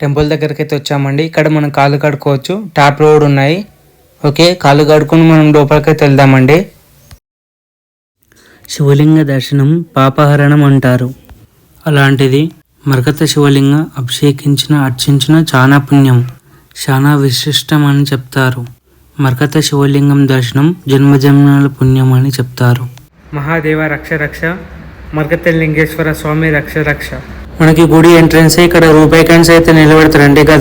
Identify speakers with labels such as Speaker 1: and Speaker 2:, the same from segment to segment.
Speaker 1: Temple దగ్గరికి అయితే వచ్చామండి. ఇక్కడ మనం కాళ్ళు కడుక్కోవచ్చు. ట్యాప్ రోడ్ ఉన్నాయి. ఓకే కాళ్ళు కడుక్కొని మనం లోపలికైతే వెళ్దామండి. శివలింగ దర్శనం పాపహరణం అంటారు. అలాంటిది మరకత శివలింగ అభిషేకించిన అర్చించిన చాలా పుణ్యం చాలా విశిష్టం అని చెప్తారు. మరకత శివలింగం దర్శనం జన్మజన్మల పుణ్యం అని చెప్తారు. మహాదేవ రక్ష రక్ష మరకత లింగేశ్వర స్వామి రక్ష రక్ష. మనకి గుడి ఎంట్రన్స్ ఇక్కడ రూపాయి కాయిన్స్ అయితే నిలబెడతారండి. ఇక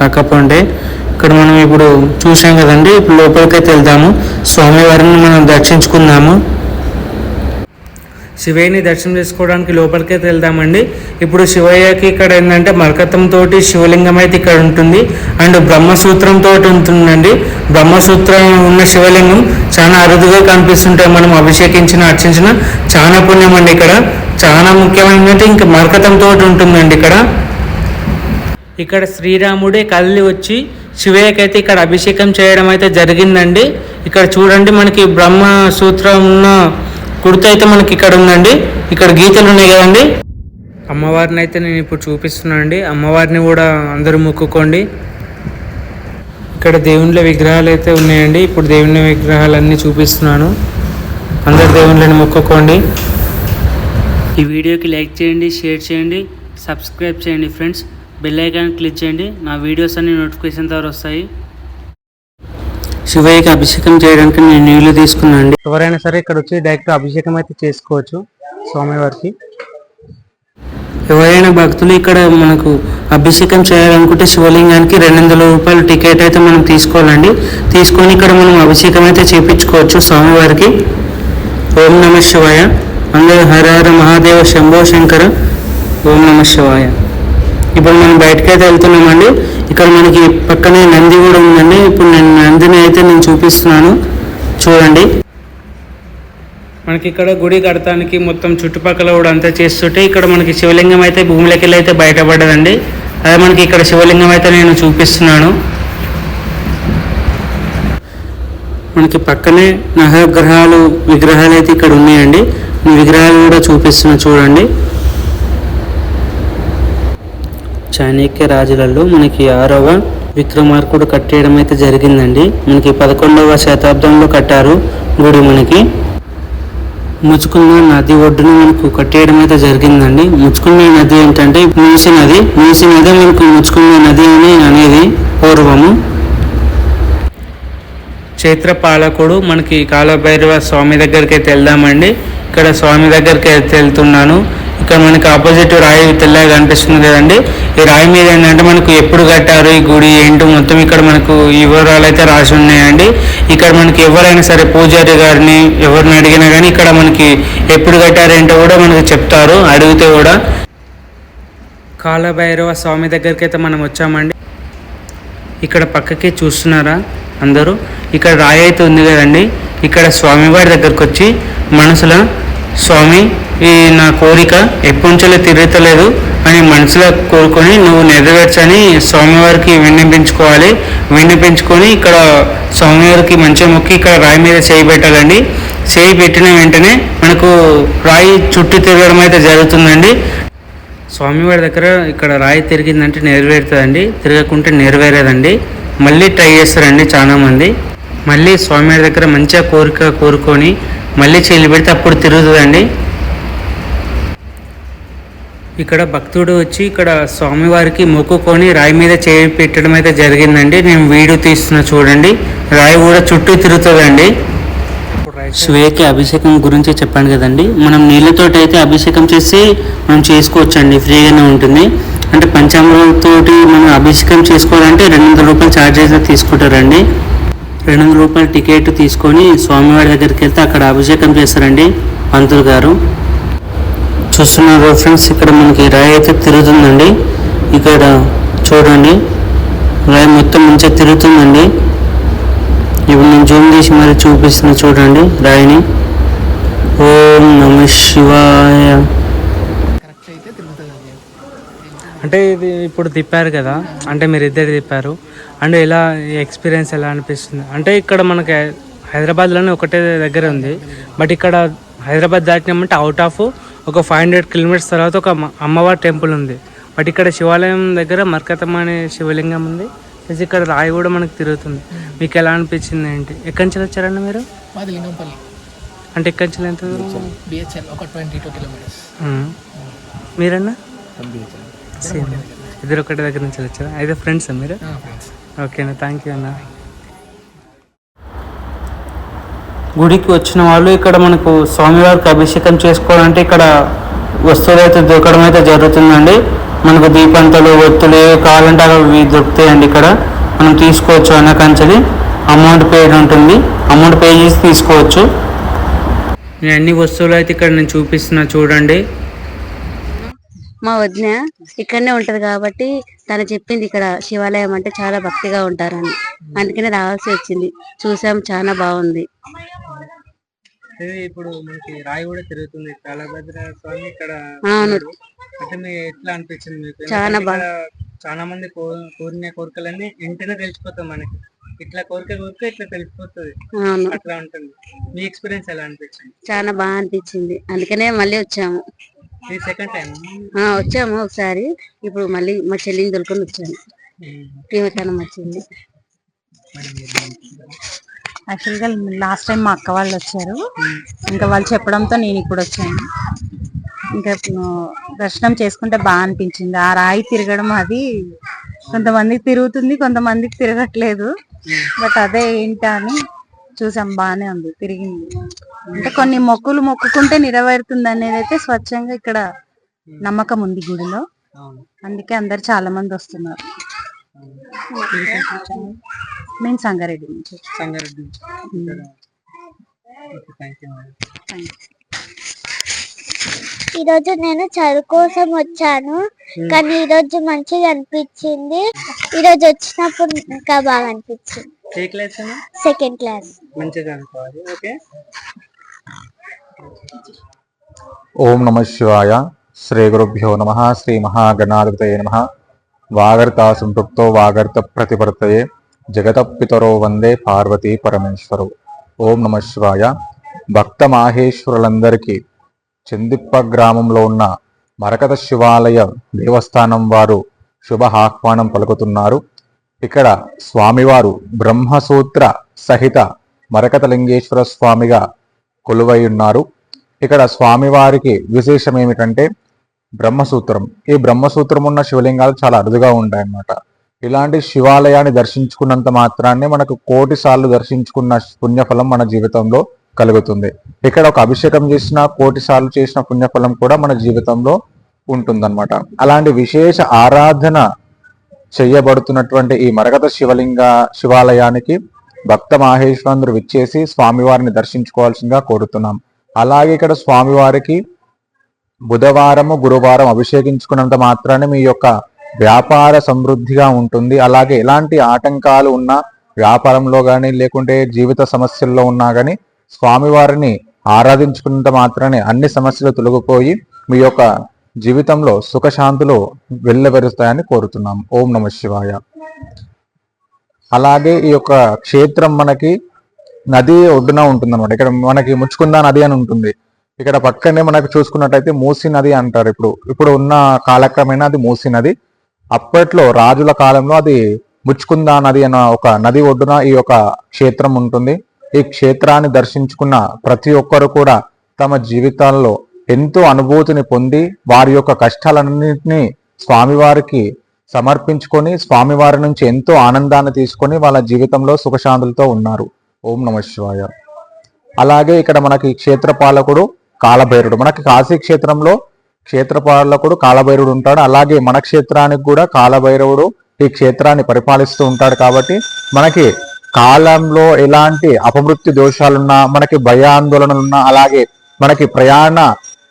Speaker 1: పక్క పొండే ఇక్కడ మనం ఇప్పుడు చూసాం కదండి ఇప్పుడు లోపలికైతే వెళ్దాము. స్వామివారిని మనం దర్శించుకుందాము. శివయ్యని దర్శనం చేసుకోవడానికి లోపలికైతే వెళ్దామండి. ఇప్పుడు శివయ్యకి ఇక్కడ ఏంటంటే మరకతం తోటి శివలింగం అయితే ఇక్కడ ఉంటుంది. అండ్ బ్రహ్మసూత్రం తోటి ఉంటుందండి. బ్రహ్మసూత్రం ఉన్న శివలింగం చాలా అరుదుగా కనిపిస్తుంటాయి. మనం అభిషేకించిన అర్చించిన చాలా పుణ్యం అండి ఇక్కడ. చాలా ముఖ్యమైనది ఇంకా మరకతంతో ఉంటుందండి ఇక్కడ. ఇక్కడ శ్రీరాముడే కదిలి వచ్చి శివయ్యకి అయితే ఇక్కడ అభిషేకం చేయడం అయితే జరిగిందండి. ఇక్కడ చూడండి మనకి బ్రహ్మ సూత్రం ఉన్న కుర్త అయితే మనకి ఇక్కడ ఉందండి. ఇక్కడ గీతలు ఉన్నాయి కదండి. అమ్మవారిని అయితే నేను ఇప్పుడు చూపిస్తున్నాను అండి అమ్మవారిని కూడా అందరూ మొక్కుకోండి. ఇక్కడ దేవుళ్ళ విగ్రహాలు అయితే ఉన్నాయండి. ఇప్పుడు దేవుని విగ్రహాలన్నీ చూపిస్తున్నాను. అందరు దేవుళ్ళని మొక్కుకోండి. ఈ వీడియోకి లైక్ చేయండి షేర్ చేయండి సబ్స్క్రైబ్ చేయండి ఫ్రెండ్స్. బెల్ ఐకాన్ క్లిక్ చేయండి. నా వీడియోస్ అన్ని నోటిఫికేషన్ ద్వారా వస్తాయి. శివయ్యకి అభిషేకం చేయడానికి నేను నీళ్ళు తీసుకున్నాను అండి ఎవరైనా సరే ఇక్కడ వచ్చి డైరెక్ట్ అభిషేకం అయితే చేసుకోవచ్చు స్వామివారికి. ఎవరైనా భక్తులు ఇక్కడ మనకు అభిషేకం చేయాలనుకుంటే శివలింగానికి రెండు వందల రూపాయల టికెట్ అయితే మనం తీసుకోవాలండి. తీసుకొని ఇక్కడ మనం అభిషేకం అయితే చేపించుకోవచ్చు స్వామివారికి. ఓం నమ శివాయ. అందరూ హర హర మహాదేవ శంభో శంకర. ఓం నమ శివాయ. ఇప్పుడు మనం బయటకు అయితే వెళ్తున్నామండి. ఇక్కడ మనకి పక్కనే నంది కూడా ఉందండి. ఇప్పుడు నేను నందిని అయితే నేను చూపిస్తున్నాను. చూడండి. మనకి ఇక్కడ గుడి కడతానికి మొత్తం చుట్టుపక్కల కూడా అంతా చేస్తుంటే ఇక్కడ మనకి శివలింగం అయితే భూమిలోకి అయితే బయటపడ్డదండి అదే మనకి ఇక్కడ శివలింగం అయితే నేను చూపిస్తున్నాను. మనకి పక్కనే నవగ్రహాలు విగ్రహాలు అయితే ఇక్కడ ఉన్నాయండి. విగ్రహాలు కూడా చూపిస్తున్నా చూడండి. చాణక్య రాజులలో మనకి ఆరవ విక్రమార్కుడు కట్టేయడం అయితే జరిగిందండి. మనకి పదకొండవ శతాబ్దంలో కట్టారు. గుడి మనకి ముచ్చుకున్న నది ఒడ్డున మనకు కట్టేయడం అయితే జరిగిందండి. ముచ్చుకున్న నది ఏంటంటే మూసి నది. మూసి నది మనకు ముచ్చుకున్న నది అని అనేది పూర్వము. చైత్ర పాలకుడు మనకి కాలభైరవ స్వామి దగ్గరికి అయితే వెళ్దామండి. ఇక్కడ స్వామి దగ్గరికి అయితే వెళ్తున్నాను. ఇక్కడ మనకి ఆపోజిట్ రాయి తెల్లగా కనిపిస్తుంది కదండి. ఈ రాయి మీద ఏంటంటే మనకు ఎప్పుడు కట్టారు ఈ గుడి ఏంటో మొత్తం ఇక్కడ మనకు వివరాలు అయితే రాసి ఉన్నాయండి. ఇక్కడ మనకి ఎవరైనా సరే పూజారి గారిని ఎవరిని అడిగినా కానీ ఇక్కడ మనకి ఎప్పుడు కట్టారు ఏంటో కూడా మనకు చెప్తారు అడిగితే కూడా. కాలభైరవ స్వామి దగ్గరికి అయితే మనం వచ్చామండి. ఇక్కడ పక్కకి చూస్తున్నారా అందరూ? ఇక్కడ రాయి అయితే ఉంది కదండి. ఇక్కడ స్వామివారి దగ్గరకు వచ్చి మనసులో స్వామి ఈ నా కోరిక ఎప్పటి నుంచో తిరుగుతలేదు అని మనసులో కోరుకొని నువ్వు నెరవేర్చని స్వామివారికి విన్నపించుకోవాలి విన్నపించుకొని ఇక్కడ స్వామివారికి మంచిగా మొక్కి ఇక్కడ రాయి మీద చేయి పెట్టాలండి. చేయి పెట్టిన వెంటనే మనకు రాయి చుట్టూ తిరగడం అయితే జరుగుతుందండి. స్వామివారి దగ్గర ఇక్కడ రాయి తిరిగిందంటే నెరవేరుతుందండి. తిరగకుంటే నెరవేరేదండి. మళ్ళీ ట్రై చేస్తారండి చాలామంది. మళ్ళీ స్వామివారి దగ్గర మంచిగా కోరిక కోరుకొని మళ్ళీ చెల్లి పెడితే అప్పుడు తిరుగుతుందండి. ఇక్కడ భక్తుడు వచ్చి ఇక్కడ స్వామివారికి మొక్కుకొని రాయి మీద చేయి పెట్టడం అయితే జరిగిందండి. నేను వీడియో తీస్తున్నా చూడండి. రాయి కూడా చుట్టూ తిరుగుతుందండి. శివయ్యకి అభిషేకం గురించి చెప్పాను కదండి. మనం నీళ్ళతోటి అయితే అభిషేకం చేసి మనం చేసుకోవచ్చండి. ఫ్రీగానే ఉంటుంది. అంటే పంచామృతంతోటి మనం అభిషేకం చేసుకోవాలంటే రెండు వందల రూపాయలు ఛార్జ్ అయితే తీసుకుంటారండి. రెండు వందల రూపాయల టికెట్ తీసుకొని స్వామివారి దగ్గరికి వెళ్తే అక్కడ అభిషేకం చేస్తారండి పంతులు గారు. చూస్తున్నారు ఫ్రెండ్స్ ఇక్కడ మనకి రాయి అయితే తిరుగుతుందండి. ఇక్కడ చూడండి రాయి మొత్తం మంచిగా తిరుగుతుందండి. ఇప్పుడు నేను జూమ్ చేసి మరి చూపిస్తున్నా చూడండి రాయిని. ఓం నమ శివాయ. అంటే ఇది ఇప్పుడు తిప్పారు కదా అంటే మీరు ఇద్దరు తిప్పారు. అంటే ఎలా ఎక్స్పీరియన్స్ ఎలా అనిపిస్తుంది? అంటే ఇక్కడ మనకి హైదరాబాద్లోనే ఒకటే దగ్గర ఉంది. బట్ ఇక్కడ హైదరాబాద్ దాటినామంటే అవుట్ ఆఫ్ ఒక ఫైవ్ హండ్రెడ్ కిలోమీటర్స్ తర్వాత ఒక అమ్మ- అమ్మవారి టెంపుల్ ఉంది. బట్ ఇక్కడ శివాలయం దగ్గర మర్కతమ్మ అనే శివలింగం ఉంది. ప్లస్ ఇక్కడ రాయి కూడా మనకు తిరుగుతుంది. మీకు ఎలా అనిపించింది ఏంటి? ఎక్కడి నుంచి వచ్చారండి మీరు?
Speaker 2: లింగంపల్లి.
Speaker 1: అంటే ఎక్కడి నుంచి ఎంత దూరం?
Speaker 2: బిహెచ్ఎల్ ఒక ట్వంటీ టూ కిలోమీటర్స్.
Speaker 1: మీరన్నా? సేమ్ ఇద్దరు ఒకటి దగ్గర నుంచి వచ్చారా? అయితే ఫ్రెండ్స్ మీరు? ఓకేనా థ్యాంక్ యూ అన్న గుడికి వచ్చిన వాళ్ళు ఇక్కడ మనకు స్వామివారికి అభిషేకం చేసుకోవాలంటే ఇక్కడ వస్తువులు అయితే దొరకడం అయితే జరుగుతుందండి. మనకు దీపంతలు ఒత్తులు ఏవి కావాలంటే అవి దొరుకుతాయండి ఇక్కడ. మనం తీసుకోవచ్చు అన్నకంచలి అమౌంట్ పేడ్ ఉంటుంది. అమౌంట్ పే చేసి తీసుకోవచ్చు. నేను అన్ని వస్తువులు అయితే ఇక్కడ నేను చూపిస్తున్నా చూడండి.
Speaker 3: మా వదిన ఇక్కడనే ఉంటది కాబట్టి తను చెప్పింది ఇక్కడ శివాలయం అంటే చాలా భక్తిగా ఉంటారని. అందుకనే రావాల్సి వచ్చింది. చూసాం చాలా బాగుంది.
Speaker 1: ఇప్పుడు మనకి రాయి కూడా తిరుగుతుంది. కాలభద్ర స్వామి ఇక్కడ
Speaker 3: అవును.
Speaker 1: ఉన్నాడు. అంటే మీకు ఎట్లా అనిపించింది మీకు?
Speaker 3: చాలా బాగా-
Speaker 1: చాలా మంది కో- కోరిన కోరికలన్నీ వెంటనే తెలిసిపోతాయి మనకి. ఇట్లా కోరిక కోరిక ఇట్లా తెలిసిపోతుంది.
Speaker 3: అవును.
Speaker 1: అట్లా ఉంటుంది. మీ ఎక్స్పీరియన్స్ ఎలా అనిపించింది?
Speaker 3: చాలా బాగా అనిపించింది. అందుకనే మళ్ళీ వచ్చాము. వచ్చాము ఒకసారి. ఇప్పుడు మళ్ళీ మా చెల్లిని దొరుకుని వచ్చాను. ప్రేమతనం వచ్చింది.
Speaker 4: యాక్చువల్గా లాస్ట్ టైం మా అక్క వాళ్ళు వచ్చారు. ఇంకా వాళ్ళు చెప్పడంతో నేను ఇప్పుడు వచ్చాను. ఇంకా దర్శనం చేసుకుంటే బాగా అనిపించింది. ఆ రాయి తిరగడం అది కొంతమందికి తిరుగుతుంది కొంతమందికి తిరగట్లేదు. బట్ అదే ఏంటా అని చూసాం బాగానే ఉంది తిరిగింది. అంటే కొన్ని మొక్కులు మొక్కుకుంటే నెరవేరుతుంది అనేది అయితే స్వచ్ఛంగా ఇక్కడ నమ్మకం ఉంది గుడిలో. అందుకే అందరు చాలా మంది వస్తున్నారు. మేము సంగారెడ్డి నుంచి.
Speaker 1: సంగారెడ్డి.
Speaker 5: ఈరోజు నేను చదువు కోసం వచ్చాను కానీ ఈరోజు మంచిగా అనిపించింది. ఈరోజు వచ్చినప్పుడు ఇంకా బాగా అనిపించింది.
Speaker 1: ఏ క్లాస్?
Speaker 5: Second class.
Speaker 1: మంచిగా అనుకోవాలి ఓకే?
Speaker 6: ఓం నమ శివాయ. శ్రీ గురుభ్యో నమ శ్రీ మహాగణాధిపతయ నమ. వాగర్త సంపృక్తో వాగర్త ప్రతిపర్తయే జగత పితరో వందే పార్వతీ పరమేశ్వరు. ఓం నమ శివాయ. భక్త మాహేశ్వరులందరికీ చందిప్ప గ్రామంలో ఉన్న మరకత శివాలయ దేవస్థానం వారు శుభ ఆహ్వానం పలుకుతున్నారు. ఇక్కడ స్వామివారు బ్రహ్మసూత్ర సహిత మరకతలింగేశ్వర స్వామిగా కొలువై ఉన్నారు. ఇక్కడ స్వామివారికి విశేషం ఏమిటంటే బ్రహ్మసూత్రం. ఈ బ్రహ్మసూత్రం ఉన్న శివలింగాలు చాలా అరుదుగా ఉంటాయన్నమాట. ఇలాంటి శివాలయాన్ని దర్శించుకున్నంత మాత్రాన్ని మనకు కోటి సార్లు దర్శించుకున్న పుణ్యఫలం మన జీవితంలో కలుగుతుంది. ఇక్కడ ఒక అభిషేకం చేసిన కోటి సార్లు చేసిన పుణ్యఫలం కూడా మన జీవితంలో ఉంటుందన్నమాట. అలాంటి విశేష ఆరాధన చేయబడుతున్నటువంటి ఈ మరగత శివలింగ శివాలయానికి భక్త మహేశ్వరందరు విచ్చేసి స్వామివారిని దర్శించుకోవాల్సిందిగా కోరుతున్నాం. అలాగే ఇక్కడ స్వామివారికి బుధవారము గురువారం అభిషేకించుకున్నంత మాత్రాన్ని మీ యొక్క వ్యాపార సమృద్ధిగా ఉంటుంది. అలాగే ఎలాంటి ఆటంకాలు ఉన్నా వ్యాపారంలో కానీ లేకుంటే జీవిత సమస్యల్లో ఉన్నా కానీ స్వామివారిని ఆరాధించుకున్నంత మాత్రాన్ని అన్ని సమస్యలు తొలగిపోయి మీ యొక్క జీవితంలో సుఖశాంతులు వెళ్ళవరుస్తాయని కోరుతున్నాం. ఓం నమ శివాయ. అలాగే ఈ యొక్క క్షేత్రం మనకి నది ఒడ్డున ఉంటుందన్నమాట. ఇక్కడ మనకి ముచ్చుకుందా నది అని ఉంటుంది. ఇక్కడ పక్కనే మనకు చూసుకున్నట్టయితే మూసీ నది అంటారు ఇప్పుడు. ఇప్పుడు ఉన్న కాలక్రమేణా అది మూసీ నది. అప్పట్లో రాజుల కాలంలో అది ముచ్చుకుందా నది అన్న ఒక నది ఒడ్డున ఈ యొక్క క్షేత్రం ఉంటుంది. ఈ క్షేత్రాన్ని దర్శించుకున్న ప్రతి ఒక్కరు కూడా తమ జీవితాల్లో ఎంతో అనుభూతిని పొంది వారి యొక్క కష్టాలన్నింటినీ స్వామివారికి సమర్పించుకొని స్వామివారి నుంచి ఎంతో ఆనందాన్ని తీసుకొని వాళ్ళ జీవితంలో సుఖశాంతులతో ఉన్నారు. ఓం నమ శివాయ. అలాగే ఇక్కడ మనకి క్షేత్రపాలకుడు కాలభైరుడు. మనకి కాశీ క్షేత్రంలో క్షేత్రపాలకుడు కాలభైరుడు ఉంటాడు. అలాగే మన క్షేత్రానికి కూడా కాలభైరవుడు ఈ క్షేత్రాన్ని పరిపాలిస్తూ ఉంటాడు కాబట్టి మనకి కాలంలో ఎలాంటి అపమృత్యు దోషాలున్నా మనకి భయాందోళనలున్నా అలాగే మనకి ప్రయాణ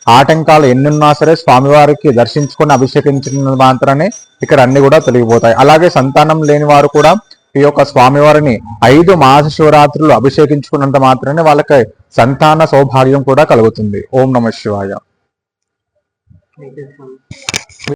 Speaker 6: ఆటంకాలు ఎన్నున్నా సరే స్వామివారికి దర్శించుకొని అభిషేకించిన మాత్రమే ఇక్కడ అన్ని కూడా తొలగిపోతాయి. అలాగే సంతానం లేని వారు కూడా ఈ యొక్క స్వామివారిని ఐదు మాస శివరాత్రులు అభిషేకించుకున్నంత మాత్రమే వాళ్ళకి సంతాన సౌభాగ్యం కూడా కలుగుతుంది. ఓం నమ శివాయ.